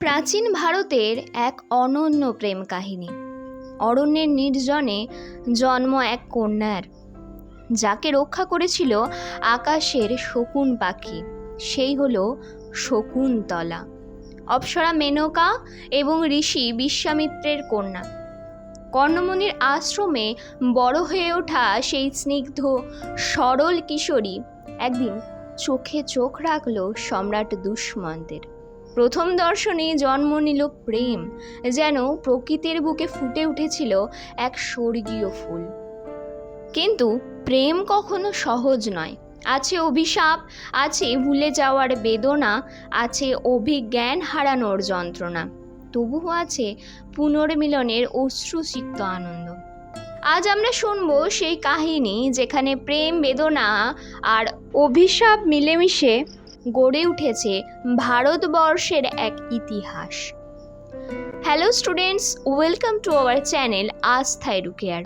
প্রাচীন ভারতের এক অনন্য প্রেম কাহিনী। অরণ্যের নির্জনে জন্ম এক কন্যার, যাকে রক্ষা করেছিল আকাশের শকুন পাখি। সেই হল শকুন্তলা। অপ্সরা মেনকা এবং ঋষি বিশ্বামিত্রের কন্যা। কর্ণমণির আশ্রমে বড় হয়ে ওঠা সেই স্নিগ্ধ, সরল কিশোরী একদিন চোখে চোখ রাখল সম্রাট দুষ্মন্তের প্রথম দর্শনে জন্ম নিল প্রেম, যেন প্রকৃতির বুকে ফুটে উঠেছিল এক স্বর্গীয় ফুল। কিন্তু প্রেম কখনো সহজ নয়। আছে অভিশাপ, আছে ভুলে যাওয়ার বেদনা, আছে অভিজ্ঞান হারানোর যন্ত্রণা। তবুও আছে পুনর্মিলনের অশ্রুসিক্ত আনন্দ। আজ আমরা শুনব সেই কাহিনী যেখানে প্রেম, বেদনা আর অভিশাপ মিলেমিশে গড়ে উঠেছে ভারতবর্ষের এক ইতিহাস। Hello students welcome to our channel Astha Educare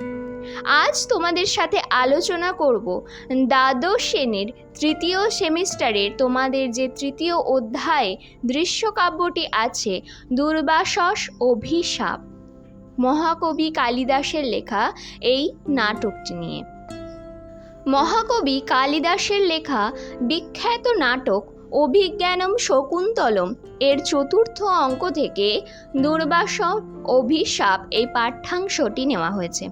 আজ তোমাদের সাথে আলোচনা করব দ্বাদশ শ্রেণির তৃতীয় সেমিস্টারের তোমাদের যে তৃতীয় অধ্যায় দৃশ্যকাব্যটি আছে, দুর্বাসস অভিশাপ। মহাকবি কালিদাসের লেখা এই নাটকটি নিয়ে। মহাকবি কালিদাসের লেখা বিখ্যাত নাটক অভিজ্ঞানম শকুন্তলম। এর চতুর্থ অঙ্ক থেকে দুর্বাস অভিশাপ এই পাঠ্যাংশটি নেওয়া হয়েছে।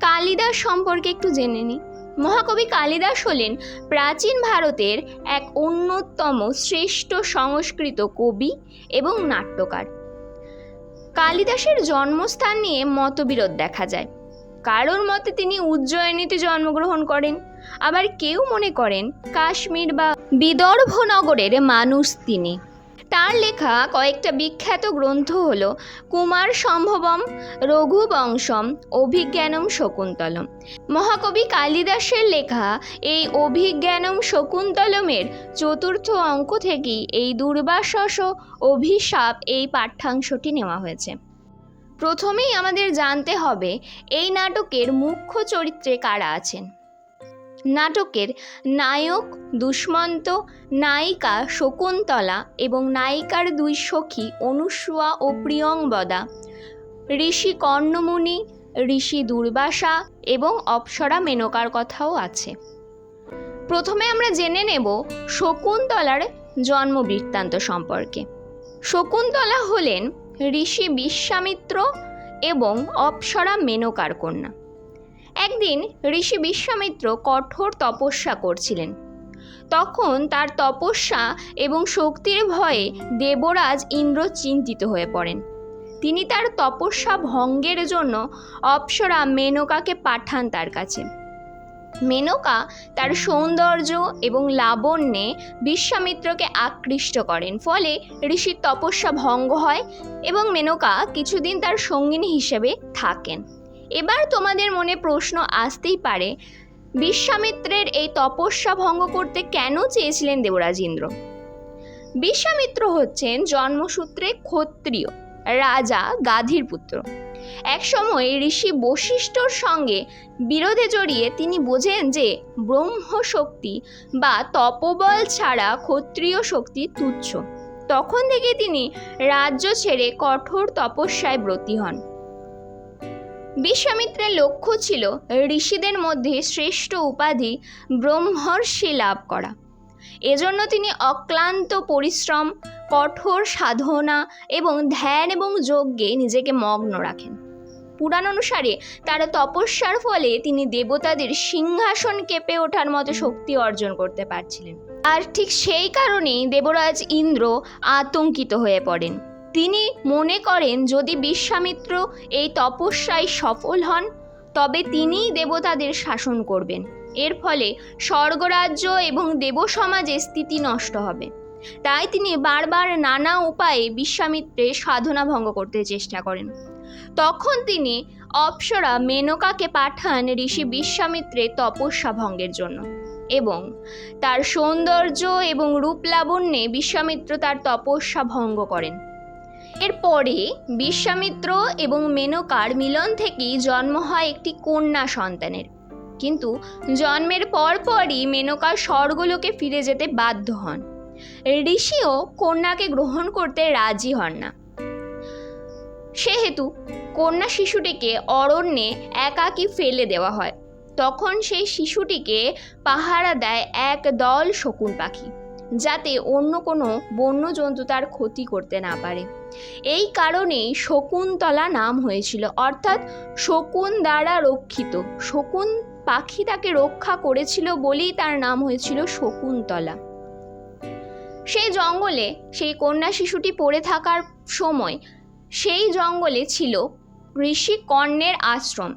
কালিদাস সম্পর্কে একটু জেনে নিই মহাকবি কালিদাস হলেন প্রাচীন ভারতের এক অন্যতম শ্রেষ্ঠ সংস্কৃত কবি এবং নাট্যকার। কালিদাসের জন্মস্থান নিয়ে মতবিরোধ দেখা যায়। কারোর মতে তিনি উজ্জয়িনীতে জন্মগ্রহণ করেন। আবার কেউ মনে করেন কাশ্মীর বা বিদর্ভ নগরের মানুষ তিনি। তার লেখা কয়েকটা বিখ্যাত গ্রন্থ হল কুমার সম্ভবম, রঘুবংশম, অভিজ্ঞানম শকুন্তলম। মহাকবি কালিদাসের লেখা এই অভিজ্ঞানম শকুন্তলমের চতুর্থ অঙ্ক থেকেই এই দুর্বাসস অভিশাপ এই পাঠ্যাংশটি নেওয়া হয়েছে। প্রথমেই আমাদের জানতে হবে, এই নাটকের মুখ্য চরিত্রে কারা আছেন? নাটকের নায়ক দুষ্মন্ত, নায়িকা শকুন্তলা এবং নায়িকার দুই সখী অনুসুয়া ও প্রিয়ংবদা ঋষি কর্ণমুনি ঋষি দুর্বাসা এবং অপ্সরা মেনকার কথাও আছে। প্রথমে আমরা জেনে নেব শকুন্তলার জন্ম বৃত্তান্ত সম্পর্কে। শকুন্তলা হলেন ঋষি বিশ্বামিত্র এবং অপ্সরা মেনকার কন্যা একদিন ঋষি বিশ্বামিত্র কঠোর তপস্যা করছিলেন। তখন তার তপস্যা এবং শক্তির ভয়ে দেবরাজ ইন্দ্র চিন্তিত হয়ে পড়েন। তিনি তার তপস্যা ভঙ্গের জন্য অপ্সরা মেনকাকে পাঠান তার কাছে। মেনকা তার সৌন্দর্য এবং লাবণ্যে বিশ্বামিত্রকে আকৃষ্ট করেন। ফলে ঋষির তপস্যা ভঙ্গ হয় এবং মেনকা কিছুদিন তার সঙ্গিনী হিসেবে থাকেন। এবার তোমাদের মনে প্রশ্ন আসতেই পারে, বিশ্বামিত্রের এই তপস্যা ভঙ্গ করতে কেন চেয়েছিলেন দেবরাজ ইন্দ্র বিশ্বামিত্র হচ্ছেন জন্মসূত্রে ক্ষত্রিয়, রাজা গাধীর পুত্র। একসময় ঋষি বশিষ্ঠর সঙ্গে বিরোধে জড়িয়ে তিনি বোঝেন যে ব্রহ্ম শক্তি বা তপবল ছাড়া ক্ষত্রিয় শক্তি তুচ্ছ। তখন থেকে তিনি রাজ্য ছেড়ে কঠোর তপস্যায় ব্রতী হন। বিশ্বামিত্রের লক্ষ্য ছিল ঋষিদের মধ্যে শ্রেষ্ঠ উপাধি ব্রহ্মর্ষি লাভ করা। এজন্য তিনি অক্লান্ত পরিশ্রম, কঠোর সাধনা এবং ধ্যান এবং যজ্ঞে নিজেকে মগ্ন রাখেন। পুরাণ অনুসারে তার তপস্যার ফলে তিনি দেবতাদের সিংহাসন কেঁপে ওঠার মতো শক্তি অর্জন করতে পারছিলেন। আর ঠিক সেই কারণেই দেবরাজ ইন্দ্র আতঙ্কিত হয়ে পড়েন। তিনি মনে করেন, যদি বিশ্বামিত্র এই তপস্যায় সফল হন, তবে তিনিই দেবতাদের শাসন করবেন। এর ফলে স্বর্গরাজ্য এবং দেব সমাজে স্থিতি নষ্ট হবে। তাই তিনি বারবার নানা উপায়ে বিশ্বামিত্রের সাধনা ভঙ্গ করতে চেষ্টা করেন। তখন তিনি অপ্সরা মেনকাকে পাঠান ঋষি বিশ্বামিত্রের তপস্যা ভঙ্গের জন্য এবং তার সৌন্দর্য এবং রূপ লাবণ্যে বিশ্বামিত্র তার তপস্যা ভঙ্গ করেন। এরপরে বিশ্বামিত্র এবং মেনকার মিলন থেকেই জন্ম হয় একটি কন্যা সন্তানের। কিন্তু জন্মের পরপরই মেনকা স্বর্গলোকে ফিরে যেতে বাধ্য হন। ঋষিও কন্যাকে গ্রহণ করতে রাজি হন না। সেহেতু কন্যা শিশুটিকে অরণ্যে একাকী ফেলে দেওয়া হয়। তখন সেই শিশুটিকে পাহারা দেয় এক দল শকুন পাখি, যাতে অন্য কোনো বন্য জন্তু তার ক্ষতি করতে না পারে। এই কারণেই শকুন্তলা নাম হয়েছিল, অর্থাৎ শকুন দ্বারা রক্ষিত। শকুন পাখি তাকে রক্ষা করেছিল বলেই তার নাম হয়েছিল শকুন্তলা। সেই জঙ্গলে সেই কন্যা শিশুটি পড়ে থাকার সময় সেই জঙ্গলে ছিল ঋষি কর্ণের আশ্রম।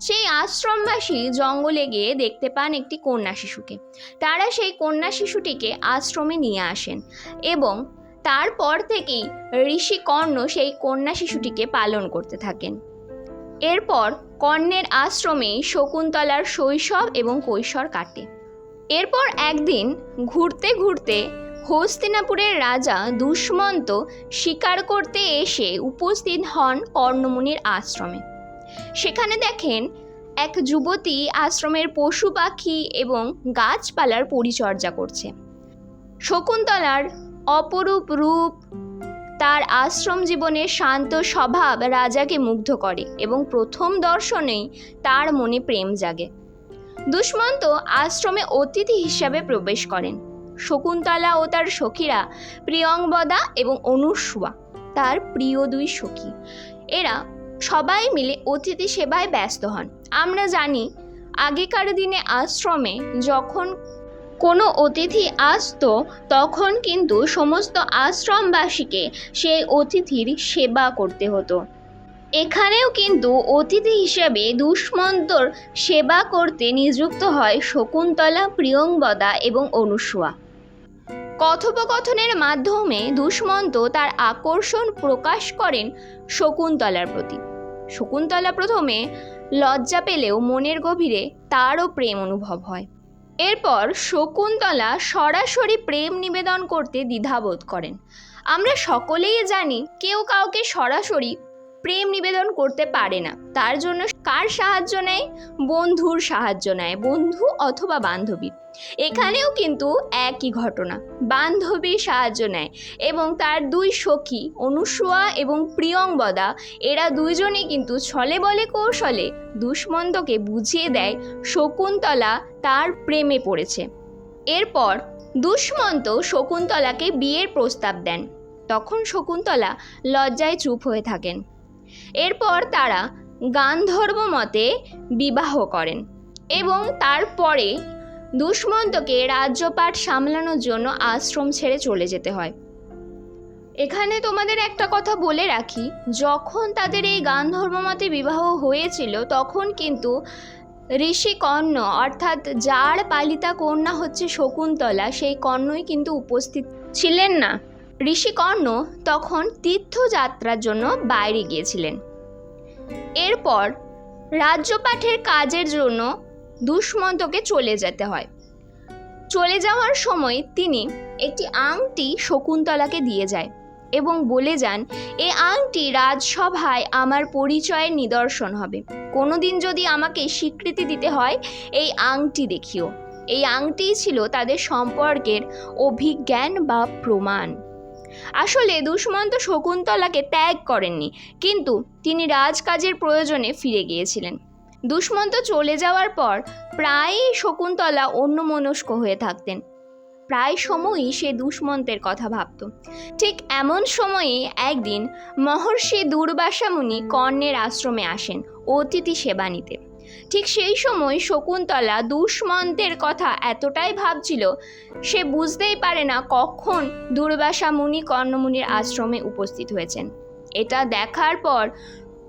সেই আশ্রমবাসী জঙ্গলে গিয়ে দেখতে পান একটি কন্যা শিশুকে। তারা সেই কন্যা শিশুটিকে আশ্রমে নিয়ে আসেন এবং তারপর থেকেই ঋষি কর্ণ সেই কন্যা শিশুটিকে পালন করতে থাকেন। এরপর কর্ণের আশ্রমে শকুন্তলার শৈশব এবং কৈশোর কাটে। এরপর একদিন ঘুরতে ঘুরতে হস্তিনাপুরের রাজা দুষ্মন্ত শিকার করতে এসে উপস্থিত হন কর্ণমুনির আশ্রমে। সেখানে দেখেন এক যুবতী আশ্রমের পশু পাখি এবং গাছপালার পরিচর্যা করছে। শকুন্তলার অপরূপ রূপ তার আশ্রম জীবনের শান্ত স্বভাব রাজাকে মুগ্ধ করে এবং প্রথম দর্শনেই তার মনে প্রেম জাগে। দুষ্মন্ত আশ্রমে অতিথি হিসাবে প্রবেশ করেন। শকুন্তলা ও তার সখীরা প্রিয়ংবদা এবং অনুসুয়া, তার প্রিয় দুই সখী। এরা সবাই মিলে অতিথি সেবায় ব্যস্ত হন। আমরা জানি, আগেকার দিনে আশ্রমে যখন কোনো অতিথি আসতো, তখন কিন্তু সমস্ত আশ্রমবাসীকে সেই অতিথির সেবা করতে হতো। এখানেও কিন্তু অতিথি হিসেবে দুষ্মন্তর সেবা করতে নিযুক্ত হয় শকুন্তলা প্রিয়ংবদা এবং অনুসুয়া। কথোপকথনের মাধ্যমে দুষ্মন্ত তার আকর্ষণ প্রকাশ করেন শকুন্তলার প্রতি। শকুন্তলা প্রথমে লজ্জা পেলেও মনের গভীরে তারও প্রেম অনুভব হয়। এরপর শকুন্তলা সরাসরি প্রেম নিবেদন করতে দ্বিধাবোধ করেন। আমরা সকলেই জানি কেউ কাউকে সরাসরি প্রেম নিবেদন করতে পারে না। তার জন্য কার সাহায্য নেয়? বন্ধুর সাহায্য নেয়, বন্ধু অথবা বান্ধবী। এখানেও কিন্তু একই ঘটনা। বান্ধবীর সাহায্য নেয় এবং তার দুই সখী, অনুসুয়া এবং প্রিয়ংবদা এরা দুইজনে কিন্তু ছলে বলে কৌশলে দুষ্মন্তকে বুঝিয়ে দেয় শকুন্তলা তার প্রেমে পড়েছে। এরপর দুষ্মন্ত শকুন্তলাকে বিয়ের প্রস্তাব দেন। তখন শকুন্তলা লজ্জায় চুপ হয়ে থাকেন। এরপর তারা গান্ধর্ব মতে বিবাহ করেন এবং তারপরে দুষ্মন্তকে রাজ্যপাট সামলানোর জন্য আশ্রম ছেড়ে চলে যেতে হয়। এখানে তোমাদের একটা কথা বলে রাখি, যখন তাদের এই গান্ধর্ব মতে বিবাহ হয়েছিল, তখন কিন্তু ঋষি কর্ণ অর্থাৎ যার পালিতা কন্যা হচ্ছে শকুন্তলা, সেই কর্ণই কিন্তু উপস্থিত ছিলেন না। ঋষি কর্ণ তখন তীর্থযাত্রার জন্য বাইরে গিয়েছিলেন। এরপর রাজ্যপাঠের কাজের জন্য দুষ্মন্তকে চলে যেতে হয়। চলে যাওয়ার সময় তিনি একটি আংটি শকুন্তলাকে দিয়ে যায় এবং বলে যান এই আংটি রাজসভায় আমার পরিচয়ের নিদর্শন হবে। কোনোদিন যদি আমাকে স্বীকৃতি দিতে হয়, এই আংটি দেখিও। এই আংটিই ছিল তাদের সম্পর্কের অভিজ্ঞান বা প্রমাণ। আসলে দুষ্মন্ত শকুন্তলাকে ত্যাগ করেননি, কিন্তু তিনি রাজকাজের প্রয়োজনে ফিরে গিয়েছিলেন। দুষ্মন্ত চলে যাওয়ার পর প্রায়ই শকুন্তলা অন্যমনস্ক হয়ে থাকতেন। প্রায় সময়ই সে দুষ্মন্তের কথা ভাবত। ঠিক এমন সময়ে একদিন মহর্ষি দুর্বাসা মুনি কর্ণের আশ্রমে আসেন, অতিথি সেবা নিতে। ঠিক সেই সময় শকুন্তলা দুষ্মন্তের কথা এতটাই ভাবছিল, সে বুঝতেই পারে না কখন দুর্বাসা মুনি কর্ণমুনির আশ্রমে উপস্থিত হয়েছেন। এটা দেখার পর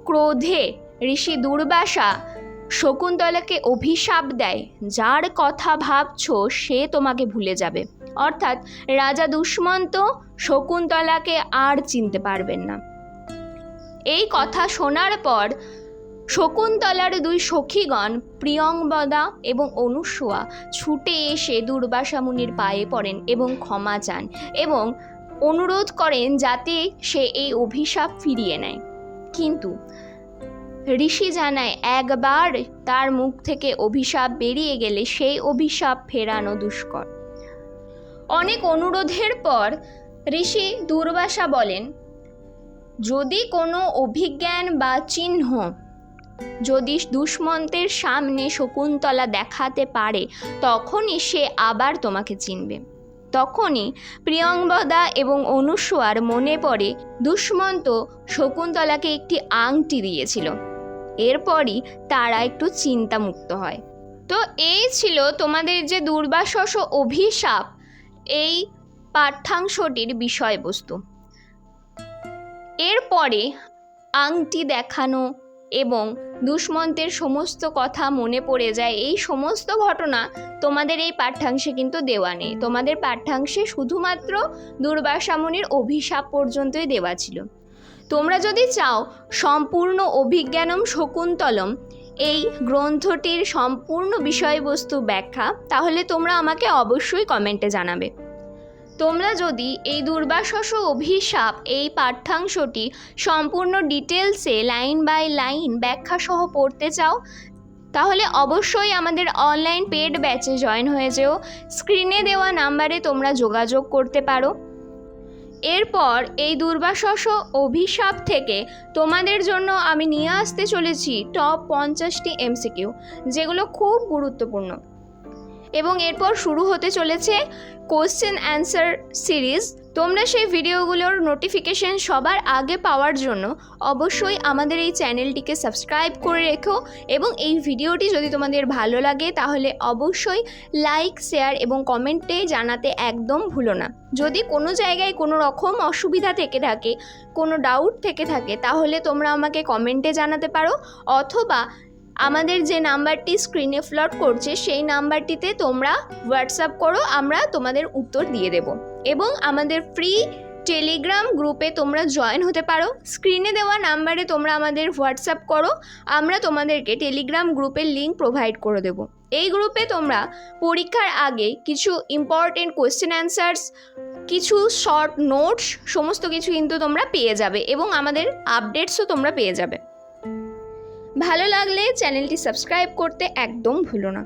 ক্রোধে ঋষি দুর্বাসা শকুন্তলাকে অভিশাপ দেয়, যার কথা ভাবছ সে তোমাকে ভুলে যাবে। অর্থাৎ রাজা দুষ্মন্ত শকুন্তলাকে আর চিনতে পারবেন না। এই কথা শোনার পর শকুন্তলার দুই সখীগণ প্রিয়ংবদা এবং অনুসুয়া, ছুটে এসে দুর্বাসা মুনির পায়ে পড়েন এবং ক্ষমা চান এবং অনুরোধ করেন যাতে সে এই অভিশাপ ফিরিয়ে নেয়। কিন্তু ঋষি জানায়, একবার তার মুখ থেকে অভিশাপ বেরিয়ে গেলে সেই অভিশাপ ফেরানো দুষ্কর। অনেক অনুরোধের পর ঋষি দুর্বাসা বলেন, যদি কোনো অভিজ্ঞান বা চিহ্ন যদি দুষ্মন্তের সামনে শকুন্তলা দেখাতে পারে, তখনই সে আবার তোমাকে চিনবে। তখনই প্রিয়ঙ্বদা এবং অনুস্বার মনে পড়ে, দুষ্মন্ত শকুন্তলাকে একটি আংটি দিয়েছিল। এরপরই তারা একটু চিন্তামুক্ত হয়। তো এই ছিল তোমাদের যে দুর্বাসস অভিশাপ, এই পাঠ্যাংশটির বিষয়বস্তু। এরপরে আংটি দেখানো এবং দুষ্মন্তের সমস্ত কথা মনে পড়ে যায়। এই সমস্ত ঘটনা তোমাদের এই পাঠ্যাংশে কিন্তু দেওয়া নেই। তোমাদের পাঠ্যাংশে শুধুমাত্র দুর্বাসামনির অভিশাপ পর্যন্তই দেওয়া ছিল। তোমরা যদি চাও সম্পূর্ণ অভিজ্ঞানম শকুন্তলম, এই গ্রন্থটির সম্পূর্ণ বিষয়বস্তু ব্যাখ্যা, তাহলে তোমরা আমাকে অবশ্যই কমেন্টে জানাবে। তোমরা যদি এই দুর্বাসস অভিশাপ, এই পাঠ্যাংশটি সম্পূর্ণ ডিটেলসে লাইন বাই লাইন ব্যাখ্যা সহ পড়তে চাও, তাহলে অবশ্যই আমাদের অনলাইন পেড ব্যাচে জয়েন হয়ে যেও। স্ক্রিনে দেওয়া নাম্বারে তোমরা যোগাযোগ করতে পারো। এরপর এই দুর্বাসস অভিশাপ থেকে তোমাদের জন্য আমি নিয়ে আসতে চলেছি টপ পঞ্চাশটি এমসিকিউ, যেগুলো খুব গুরুত্বপূর্ণ। এবং এরপর শুরু হতে চলেছে কোশ্চেন অ্যান্সার সিরিজ তোমরা সেই ভিডিওগুলোর নোটিফিকেশন সবার আগে পাওয়ার জন্য অবশ্যই আমাদের এই চ্যানেলটিকে সাবস্ক্রাইব করে রেখো এবং এই ভিডিওটি যদি তোমাদের ভালো লাগে তাহলে অবশ্যই লাইক শেয়ার এবং কমেন্টে জানাতে একদম ভুলো না। যদি কোনো জায়গায় কোনো রকম অসুবিধা থেকে থাকে, কোনো ডাউট থেকে থাকে, তাহলে তোমরা আমাকে কমেন্টে জানাতে পারো অথবা আমাদের যে নাম্বারটি স্ক্রিনে ফ্লট করছে, সেই নাম্বারটিতে তোমরা হোয়াটসঅ্যাপ করো, আমরা তোমাদের উত্তর দিয়ে দেব। এবং আমাদের ফ্রি টেলিগ্রাম গ্রুপে তোমরা জয়েন হতে পারো। স্ক্রিনে দেওয়া নাম্বারে তোমরা আমাদের হোয়াটসঅ্যাপ করো, আমরা তোমাদেরকে টেলিগ্রাম গ্রুপের লিঙ্ক প্রোভাইড করে দেব। এই গ্রুপে তোমরা পরীক্ষার আগে কিছু ইম্পর্টেন্ট কোয়েশ্চেন অ্যান্সার্স কিছু শর্ট নোটস সমস্ত কিছু কিন্তু তোমরা পেয়ে যাবে এবং আমাদের আপডেটসও তোমরা পেয়ে যাবে। ভালো লাগলে চ্যানেলটি সাবস্ক্রাইব করতে একদম ভুলো না।